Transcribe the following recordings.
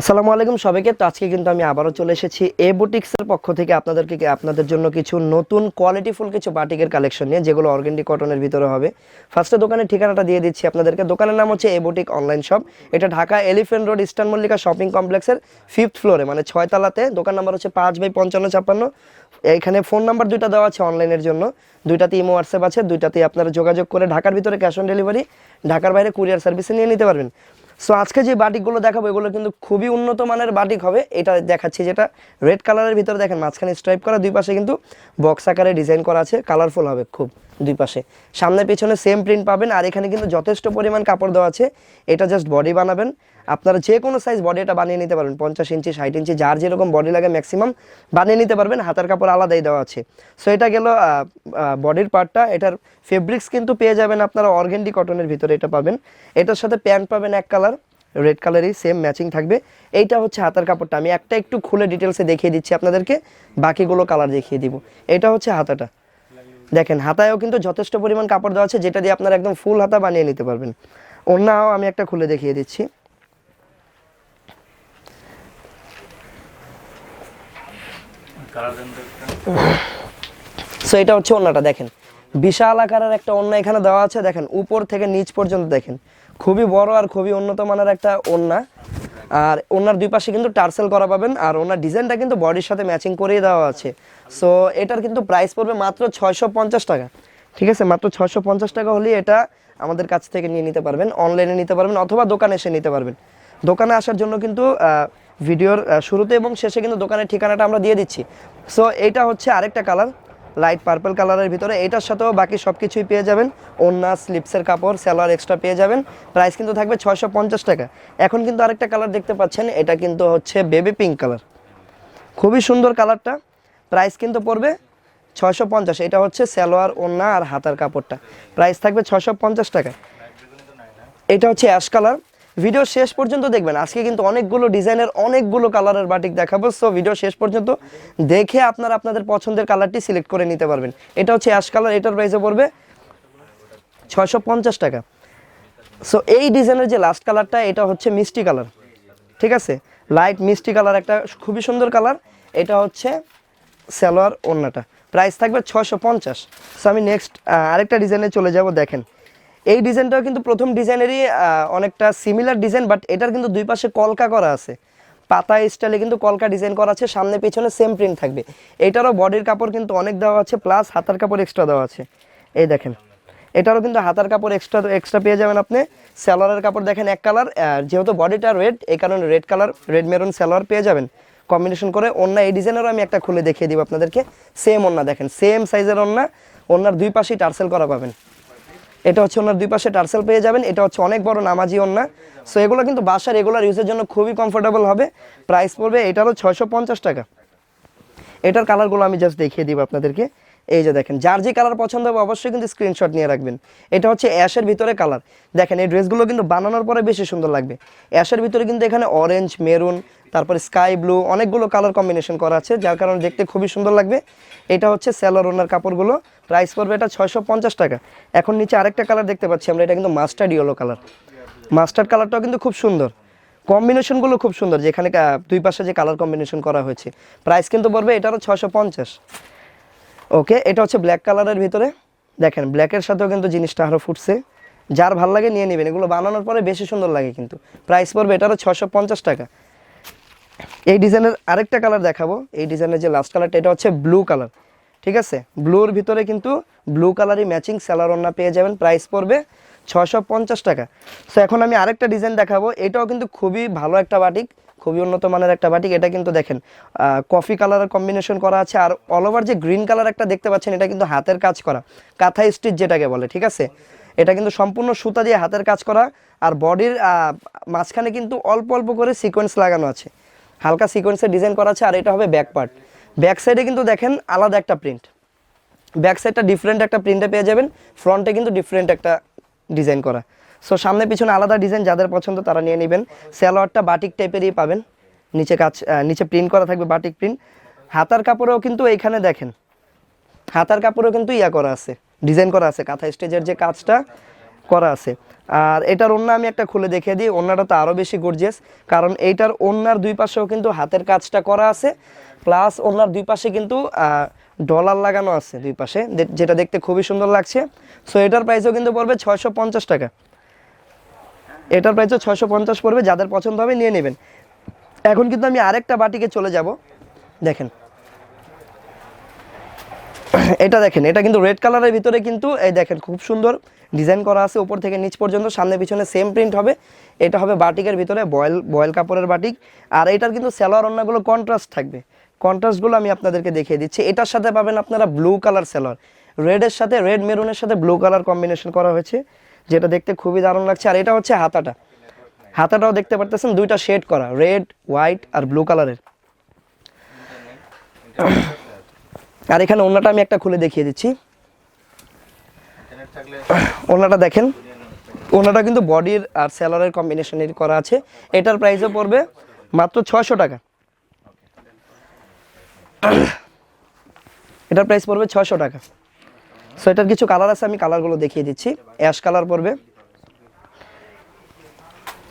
আসসালামু আলাইকুম সবাইকে। তো আজকে কিন্তু আমি আবারও চলে এসেছি এ বুটিক্সের পক্ষ থেকে আপনাদেরকে, আপনাদের জন্য কিছু নতুন কোয়ালিটিফুল কিছু বাটিকের কালেকশন নিয়ে, যেগুলো অর্গেন্ডি কটনের ভিতরে হবে। ফার্স্টে দোকানের ঠিকানাটা দিয়ে দিচ্ছি আপনাদেরকে। দোকানের নাম হচ্ছে এ বুটিক অনলাইন শপ এটা Dhaka elephant road eastern Mallika shopping কমপ্লেক্সের ফিফথ ফ্লোরে মানে ছয়তলাতে দোকান নাম্বার হচ্ছে পাঁচ বাই পঞ্চান্ন ছাপ্পান্ন। এখানে ফোন নাম্বার দুইটা দেওয়া আছে অনলাইনের জন্য। দুইটাতে ইমো হোয়াটসঅ্যাপ আছে, দুইটাতেই আপনারা যোগাযোগ করে ঢাকার ভিতরে ক্যাশ অন ডেলিভারি ঢাকার বাইরে কুরিয়ার সার্ভিসে নিয়ে নিতে পারবেন। সো আজকে যে বাটিকগুলো দেখাবো, এগুলো কিন্তু খুবই উন্নত মানের বাটিক হবে। এটা দেখাচ্ছি যেটা রেড কালারের ভিতরে দেখেন, মাঝখানে স্ট্রাইপ করা, দুই পাশে কিন্তু বক্স আকারে ডিজাইন করা আছে। কালারফুল হবে খুব দুই পাশে। সামনে পেছনে সেম প্রিন্ট পাবেন, আর এখানে কিন্তু যথেষ্ট পরিমাণ কাপড় দেওয়া আছে। এটা জাস্ট বডি বানাবেন। আপনারা যে কোনো সাইজ বডি এটা বানিয়ে নিতে পারবেন। পঞ্চাশ ইঞ্চি ষাট ইঞ্চি যার যেরকম বডি লাগে ম্যাক্সিমাম বানিয়ে নিতে পারবেন। হাতার কাপড় আলাদাই দেওয়া আছে। সো এটা গেল বডির পার্টটা এটার ফেব্রিক্স কিন্তু পেয়ে যাবেন আপনারা অর্গেন্ডি কটনের ভিতরে এটা পাবেন। এটার সাথে প্যান্ট পাবেন এক কালার রেড কালারই সেম ম্যাচিং থাকবে। এইটা হচ্ছে হাতার কাপড়টা। আমি একটা একটু খুলে ডিটেলসে দেখিয়ে দিচ্ছি আপনাদেরকে। বাকিগুলো কালার দেখিয়ে দিব। এটা হচ্ছে হাতাটা। দেখেন, হাতায়ও কিন্তু যথেষ্ট পরিমাণ কাপড় দেওয়া আছে, যেটা দিয়ে আপনারা একদম ফুল হাতা বানিয়ে নিতে পারবেন। অন্যও আমি একটা খুলে দেখিয়ে দিচ্ছি। সো এটা হচ্ছে ওন্নাটা দেখেন। বিশাল আকারের একটা ওন্না এখানে দেওয়া আছে, দেখেন, উপর থেকে নিচ পর্যন্ত, দেখেন। খুবই বড় আর খুবই উন্নত মানের একটা ওন্না আর ওনার দুই পাশে কিন্তু টার্সেল করা পাবেন, আর ওনার ডিজাইনটা কিন্তু বডির সাথে ম্যাচিং করেই দেওয়া আছে। সো এটার কিন্তু প্রাইস পড়বে মাত্র ছয়শো পঞ্চাশ টাকা। ঠিক আছে? মাত্র ছয়শো পঞ্চাশ টাকা হলেই এটা আমাদের কাছ থেকে নিয়ে নিতে পারবেন অনলাইনে নিতে পারবেন, অথবা দোকানে এসে নিতে পারবেন। দোকানে আসার জন্য কিন্তু ভিডিওর শুরুতে এবং শেষে কিন্তু দোকানের ঠিকানাটা আমরা দিয়ে দিচ্ছি। সো এইটা হচ্ছে আরেকটা কালার লাইট পার্পল কালারের ভিতরে। এটার সাথেও বাকি সব কিছুই পেয়ে যাবেন। ওন্না স্লিপসের কাপড় স্যালোয়ার এক্সট্রা পেয়ে যাবেন। প্রাইস কিন্তু থাকবে ছয়শো পঞ্চাশ টাকা। এখন কিন্তু আরেকটা কালার দেখতে পাচ্ছেন, এটা কিন্তু হচ্ছে বেবি পিঙ্ক কালার খুবই সুন্দর কালারটা প্রাইস কিন্তু পড়বে ছয়শো পঞ্চাশ। এটা হচ্ছে সালোয়ার ওন্না আর হাতার কাপড়টা। প্রাইস থাকবে ছয়শো পঞ্চাশ টাকা এটা হচ্ছে অ্যাশ কালার ভিডিও শেষ পর্যন্ত দেখবেন। আজকে কিন্তু অনেকগুলো ডিজাইনের অনেকগুলো কালারের বাটিক দেখাবো। সো ভিডিও শেষ পর্যন্ত দেখে আপনারা আপনাদের পছন্দের কালারটি সিলেক্ট করে নিতে পারবেন। এটা হচ্ছে অ্যাশ কালার, এটার প্রাইসে পড়বে ছয়শো পঞ্চাশ টাকা। সো এই ডিজাইনের যে লাস্ট কালারটা, এটা হচ্ছে মিষ্টি কালার। ঠিক আছে? লাইট মিষ্টি কালার একটা খুবই সুন্দর কালার। এটা হচ্ছে সালোয়ার ওন্নাটা প্রাইস থাকবে ছয়শো পঞ্চাশ। সো আমি নেক্সট আরেকটা ডিজাইনে চলে যাব, দেখেন। এই ডিজাইনটাও কিন্তু প্রথম ডিজাইনেরই অনেকটা সিমিলার ডিজাইন বাট এটার কিন্তু দুই পাশে কলকা করা আছে। পাতা স্টাইলে কিন্তু কলকা ডিজাইন করা আছে, সামনে পিছনে সেম প্রিন্ট থাকবে। এটারও বডির কাপড় কিন্তু অনেক দেওয়া আছে প্লাস হাতার কাপড় এক্সট্রা দেওয়া আছে। এই দেখেন, এটারও কিন্তু হাতার কাপড় এক্সট্রা এক্সট্রা পেয়ে যাবেন আপনি। স্যালোয়ারের কাপড় দেখেন এক কালার যেহেতু বডিটা রেড এই কারণে red colour red maroon salwar পেয়ে যাবেন। কম্বিনেশন করে অন্য এই ডিজাইনেরও আমি একটা খুলে দেখিয়ে দিব আপনাদেরকে। সেম ওন্না দেখেন সেম সাইজের ওন্না ওনার দুই পাশেই টার্সেল করা পাবেন। এটা হচ্ছে ওনার দুই পাশে টার্সেল পেয়ে যাবেন। এটা হচ্ছে অনেক বড় নামাজি ওন্না সো এগুলো কিন্তু বাসার রেগুলার ইউজের জন্য খুবই কমফোর্টেবল হবে। প্রাইস পড়বে এটারও ছয়শো পঞ্চাশ টাকা। এটার কালারগুলো আমি জাস্ট দেখিয়ে দিব আপনাদেরকে। এই যে দেখেন, যার যে কালার পছন্দ হবে অবশ্যই কিন্তু স্ক্রিনশট নিয়ে রাখবেন। এটা হচ্ছে অ্যাশের ভিতরে কালার দেখেন, এই ড্রেসগুলো কিন্তু বানানোর পরে বেশি সুন্দর লাগবে। অ্যাশের ভিতরে কিন্তু এখানে অরেঞ্জ মেরুন তারপরে স্কাই ব্লু, অনেকগুলো কালার কম্বিনেশন করা আছে, যার কারণে দেখতে খুবই সুন্দর লাগবে। এটা হচ্ছে স্যালোর ওনার কাপড়গুলো প্রাইস পড়বে এটা ছয়শো পঞ্চাশ টাকা। এখন নিচে আরেকটা কালার দেখতে পাচ্ছি আমরা, এটা কিন্তু মাস্টার্ড ইয়েলো কালার মাস্টার্ড কালারটাও কিন্তু খুব সুন্দর। কম্বিনেশনগুলো খুব সুন্দর, যেখানে দুই পাশে যে কালার কম্বিনেশন করা হয়েছে। প্রাইস কিন্তু পড়বে এটারও ছয়শো পঞ্চাশ। ওকে এটা হচ্ছে ব্ল্যাক কালারের ভিতরে। দেখেন ব্ল্যাকের সাথেও কিন্তু জিনিসটা আরও ফুটছে। যার ভালো লাগে নিয়ে নেবেন, এগুলো বানানোর পরে বেশি সুন্দর লাগে কিন্তু। প্রাইস পড়বে এটারও ছশো পঞ্চাশ টাকা। এই ডিজাইনের আরেকটা কালার দেখাবো। এই ডিজাইনের যে লাস্ট কালারটা, এটা হচ্ছে ব্লু কালার ঠিক আছে? ব্লুর ভিতরে কিন্তু ব্লু কালারই ম্যাচিং স্যালার ওন্না পেয়ে যাবেন প্রাইস পড়বে ছশো টাকা। সো এখন আমি আরেকটা ডিজাইন দেখাবো। এটাও কিন্তু খুবই ভালো একটা বাটিক খুবই উন্নত মানের একটা বাটিক এটা কিন্তু দেখেন কফি কালারের কম্বিনেশন করা আছে। আর অল ওভার যে গ্রিন কালার একটা দেখতে পাচ্ছেন, এটা কিন্তু হাতের কাজ করা, কাঁথা স্টিচ যেটাকে বলে, ঠিক আছে? এটা কিন্তু সম্পূর্ণ সুতা দিয়ে হাতের কাজ করা। আর বডির মাঝখানে কিন্তু অল্প অল্প করে সিকোয়েন্স লাগানো আছে। হালকা সিকোয়েন্সের ডিজাইন করা আছে, আর এটা হবে ব্যাক পার্ট ব্যাক সাইডে কিন্তু দেখেন আলাদা একটা প্রিন্ট ব্যাক সাইডটা ডিফারেন্ট একটা প্রিন্টে পেয়ে যাবেন ফ্রন্টে কিন্তু ডিফারেন্ট একটা ডিজাইন করা। সো সামনে পিছনে আলাদা ডিজাইন যাদের পছন্দ তারা নিয়ে নেবেন। স্যালোয়ারটা বাটিক টাইপেরই পাবেন। নিচে কাজ নিচে প্রিন্ট করা থাকবে বাটিক প্রিন্ট হাতার কাপড়েও কিন্তু এইখানে দেখেন। হাতার কাপড়েও কিন্তু ইয়া করা আছে ডিজাইন করা আছে। কাঁথা স্টেজের যে কাজটা করা আছে। আর এটার ওন্না আমি একটা খুলে দেখিয়ে দিই, ওন্নাটা তো আরও বেশি গর্জিয়াস কারণ এইটার ওন্নার দুই পাশেও কিন্তু হাতের কাজটা করা আছে প্লাস ওন্নার দুই পাশে কিন্তু ডলার লাগানো আছে দুই পাশে যেটা দেখতে খুবই সুন্দর লাগছে। সো এটার প্রাইসও কিন্তু পড়বে ছয়শো পঞ্চাশ টাকা। এটার প্রাইসও ছয়শো পঞ্চাশ পড়বে, যাদের পছন্দ হবে নিয়ে নেবেন। এখন কিন্তু আমি আরেকটা বাটিকে চলে যাব, দেখেন। এটা দেখেন, এটা কিন্তু রেড কালারের ভিতরে কিন্তু, এই দেখেন, খুব সুন্দর। ডিজাইন করা আছে উপর থেকে নিচ পর্যন্ত, সামনে পিছনে সেম প্রিন্ট হবে। এটা হবে বাটিকের ভিতরে, বয়েল বয়েল কাপড়ের বাটিক। আর এটার কিন্তু সেলোয়ার অন্যগুলো কন্ট্রাস্ট থাকবে। কন্ট্রাস্টগুলো আমি আপনাদেরকে দেখিয়ে দিচ্ছি। এটার সাথে পাবেন আপনারা ব্লু কালার সেলোয়ার। রেডের সাথে রেড মেরুনের সাথে ব্লু কালার কম্বিনেশন করা হয়েছে। যেটা দেখতে খুবই দারুণ লাগছে। আর এটা হচ্ছে হাতাটা। হাতাটাও দেখতে পারতেছেন, দুইটা শেড করা। রেড হোয়াইট আর ব্লু কালারের আর এখানে ওনাটা আমি একটা খুলে দেখিয়ে দিচ্ছি। ওনাটা দেখেন। ওনাটা কিন্তু বডির আর স্যালোয়ারের কম্বিনেশনের করা আছে। এটার প্রাইসও পড়বে মাত্র ছয়শো টাকা। এটার প্রাইস পড়বে ছয়শো টাকা। সো এটার কিছু কালার আছে, আমি কালারগুলো দেখিয়ে দিচ্ছি। অ্যাশ কালার পড়বে।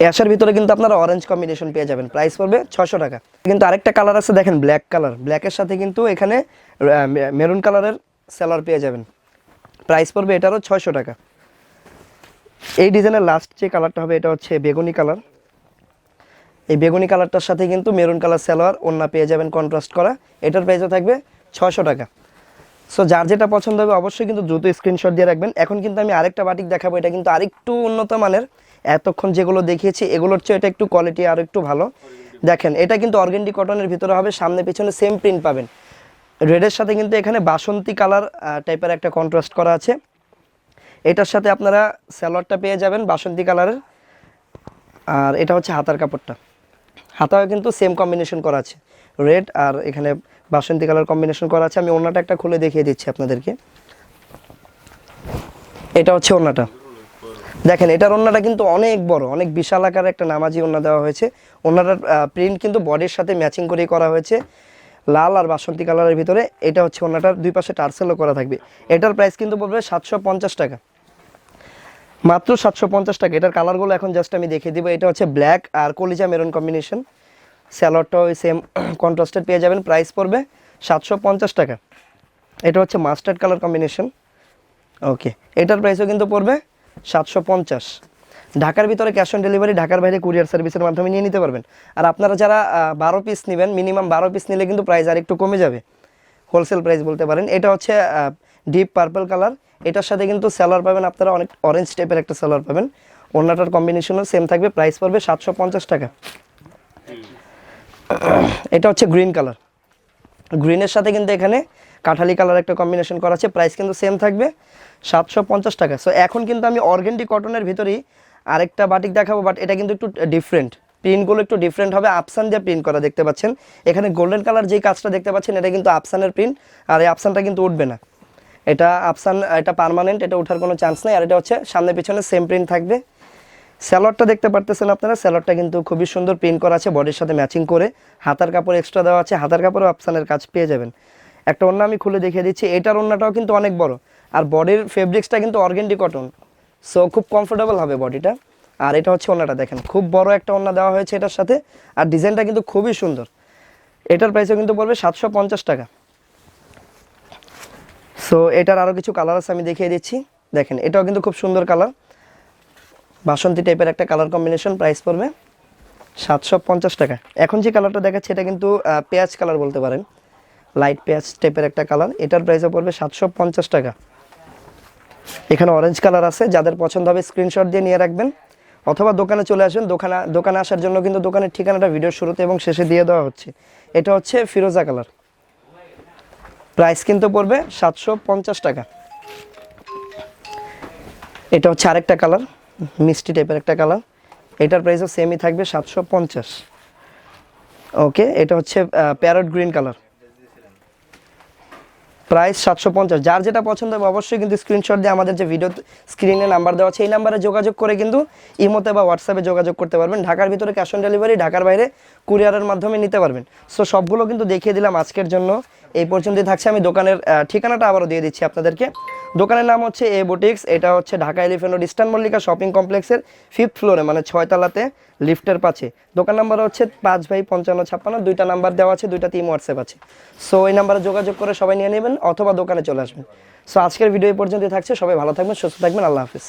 অ্যাশের ভিতরে কিন্তু আপনারা অরেঞ্জ কম্বিনেশন পেয়ে যাবেন। প্রাইস পড়বে ছশো টাকা। কিন্তু আরেকটা কালার আছে, দেখেন ব্ল্যাক কালার ব্ল্যাকের সাথে কিন্তু এখানে মেরুন কালারের সেলার পেয়ে যাবেন। প্রাইস পড়বে এটারও ছয়শো টাকা। এই ডিজাইনের লাস্ট যে কালারটা হবে, এটা হচ্ছে বেগুনি কালার এই বেগুনি কালারটার সাথে কিন্তু মেরুন কালার সালোয়ার ওন্না পেয়ে যাবেন কন্ট্রাস্ট করা। এটার প্রাইসও থাকবে ছয়শো টাকা। সো যার যেটা পছন্দ হবে অবশ্যই কিন্তু দ্রুত স্ক্রিনশট দিয়ে রাখবেন। এখন কিন্তু আমি আরেকটা বাটিক দেখাবো, এটা কিন্তু আরেকটু উন্নত মানের। এতক্ষণ যেগুলো দেখিয়েছি, এগুলোর চেয়ে এটা একটু কোয়ালিটি আর একটু ভালো। দেখেন, এটা কিন্তু অর্গেন্ডি কটনের ভিতরে হবে, সামনে পিছনে সেম প্রিন্ট পাবেন। রেডের সাথে কিন্তু এখানে বাসন্তী কালার টাইপের একটা কন্ট্রাস্ট করা আছে। এটার সাথে আপনারা স্যালোয়ারটা পেয়ে যাবেন বাসন্তী কালারের আর এটা হচ্ছে হাতার কাপড়টা। হাতাও কিন্তু সেম কম্বিনেশন করা আছে। রেড আর এখানে বাসন্তী কালার কম্বিনেশন করা আছে। আমি ওনাটা একটা খুলে দেখিয়ে দিচ্ছি আপনাদেরকে। এটা হচ্ছে ওনাটা দেখেন, এটার ওন্নাটা কিন্তু অনেক বড়, অনেক বিশাল আকারের একটা নামাজি ওন্না দেওয়া হয়েছে। ওনাটার প্রিন্ট কিন্তু বডির সাথে ম্যাচিং করে করা হয়েছে। লাল আর বাসন্তী কালারের ভিতরে এটা হচ্ছে ওন্নাটার দুই পাশে টার্সেলও করা থাকবে। এটার প্রাইস কিন্তু পড়বে সাতশো পঞ্চাশ টাকা। মাত্র সাতশো পঞ্চাশ টাকা। এটার কালারগুলো এখন জাস্ট আমি দেখিয়ে দিব। এটা হচ্ছে ব্ল্যাক আর কলিজা মেরুন কম্বিনেশন স্যালোয়ারটাও ওই সেম কন্ট্রাস্টেড পেয়ে যাবেন। প্রাইস পড়বে সাতশো পঞ্চাশ টাকা। এটা হচ্ছে মাস্টার্ড কালার কম্বিনেশন ওকে এটার প্রাইসও কিন্তু পড়বে সাতশো পঞ্চাশ। ঢাকার ভিতরে ক্যাশ অন ডেলিভারি ঢাকার বাইরে কুরিয়ার সার্ভিসের মাধ্যমে নিয়ে নিতে পারবেন। আর আপনারা যারা বারো পিস নেবেন মিনিমাম বারো পিস নিলে কিন্তু প্রাইস আর একটু কমে যাবে। হোলসেল প্রাইস বলতে পারেন। এটা হচ্ছে ডিপ পার্পল কালার এটার সাথে কিন্তু স্যালার পাবেন আপনারা অনেক অরেঞ্জ টাইপের একটা স্যালার পাবেন। অন্যটার কম্বিনেশনও সেম থাকবে। প্রাইস পড়বে সাতশো পঞ্চাশ টাকা। এটা হচ্ছে গ্রিন কালার গ্রিনের সাথে কিন্তু এখানে কাঠালি কালার একটা কম্বিনেশন করা আছে। প্রাইস কিন্তু সেম থাকবে সাতশো পঞ্চাশ টাকা। সো এখন কিন্তু আমি অর্গেন্ডি কটনের ভিতরেই আরেকটা বাটিক দেখাবো বাট এটা কিন্তু একটু ডিফারেন্ট প্রিন্টগুলো একটু ডিফারেন্ট হবে আফসান দিয়ে প্রিন্ট করা দেখতে পাচ্ছেন। এখানে গোল্ডেন কালার যেই কাজটা দেখতে পাচ্ছেন, এটা কিন্তু আফসানের প্রিন্ট আর এই আফসানটা কিন্তু উঠবে না। এটা আফসান এটা পার্মানেন্ট এটা ওঠার কোনো চান্স নেই, আর এটা হচ্ছে সামনে পিছনে সেম প্রিন্ট থাকবে। স্যালোয়ারটা দেখতে পারতেছেন আপনারা স্যালোয়ারটা কিন্তু খুবই সুন্দর প্রিন্ট করা আছে বডির সাথে ম্যাচিং করে। হাতার কাপড় এক্সট্রা দেওয়া আছে, হাতার কাপড়ও আফসানের কাজ পেয়ে যাবেন। একটা ওন্না আমি খুলে দেখিয়ে দিচ্ছি, এটার ওন্নাটাও কিন্তু অনেক বড়। আর বডির ফেব্রিক্সটা কিন্তু অর্গেন্ডি কটন সো খুব কমফোর্টেবল হবে বডিটা আর এটা হচ্ছে ওন্নাটা দেখেন। খুব বড় একটা ওন্না দেওয়া হয়েছে এটার সাথে। আর ডিজাইনটা কিন্তু খুবই সুন্দর। এটার প্রাইসও কিন্তু পড়বে সাতশো পঞ্চাশ টাকা। সো এটার আরও কিছু কালার আছে আমি দেখিয়ে দিচ্ছি। দেখেন, এটাও কিন্তু খুব সুন্দর কালার বাসন্তী টাইপের একটা কালার কম্বিনেশন প্রাইস পড়বে সাতশো পঞ্চাশ টাকা। এখন যে কালারটা দেখাচ্ছে, এটা কিন্তু পেঁয়াজ কালার বলতে পারেন। লাইট পেঁয়াজ টাইপের একটা কালার এটার প্রাইসও পড়বে সাতশো পঞ্চাশ টাকা। এখানে অরেঞ্জ কালার আছে, যাদের পছন্দ হবে স্ক্রিনশট দিয়ে নিয়ে রাখবেন। অথবা দোকানে চলে আসবেন দোকানে দোকানে আসার জন্য কিন্তু দোকানের ঠিকানাটা ভিডিওর শুরুতে এবং শেষে দিয়ে দেওয়া হচ্ছে। এটা হচ্ছে ফিরোজা কালার প্রাইস কিন্তু পড়বে সাতশো পঞ্চাশ টাকা। এটা হচ্ছে আরেকটা কালার মিষ্টি টাইপের একটা কালার এটার প্রাইসও সেমই থাকবে সাতশো পঞ্চাশ। ওকে এটা হচ্ছে প্যারট গ্রিন কালার প্রাইস সাতশো পঞ্চাশ। যার যেটা পছন্দ হবে অবশ্যই কিন্তু স্ক্রিনশট দিয়ে আমাদের যে ভিডিও স্ক্রিনে নাম্বার দেওয়া আছে, এই নাম্বারে যোগাযোগ করে কিন্তু ইমোতে বা হোয়াটসঅ্যাপে যোগাযোগ করতে পারবেন। ঢাকার ভিতরে ক্যাশ অন ডেলিভারি ঢাকার বাইরে কুরিয়ারের মাধ্যমে নিতে পারবেন। সো সবগুলো কিন্তু দেখিয়ে দিলাম আজকের জন্য। এই পর্যন্তই থাকছে। আমি দোকানের ঠিকানাটা আবারও দিয়ে দিচ্ছি আপনাদেরকে। দোকানের নাম হচ্ছে এ বুটিক্স এটা হচ্ছে Dhaka elephant road eastern Mallika shopping কমপ্লেক্সের ফিফথ ফ্লোরে মানে ছয়তলাতে, লিফটের পাশে। দোকান নাম্বার হচ্ছে পাঁচ ভাই পঞ্চান্ন ছাপ্পান্ন, দুইটা নাম্বার দেওয়া আছে, দুইটা তিন হোয়াটসঅ্যাপ আছে। সো এই নাম্বারে যোগাযোগ করে সবাই নিয়ে নেবেন অথবা দোকানে চলে আসবেন। সো আজকের ভিডিও এই পর্যন্তই থাকছে। সবাই ভালো থাকবেন, সুস্থ থাকবেন। আল্লাহ হাফিজ।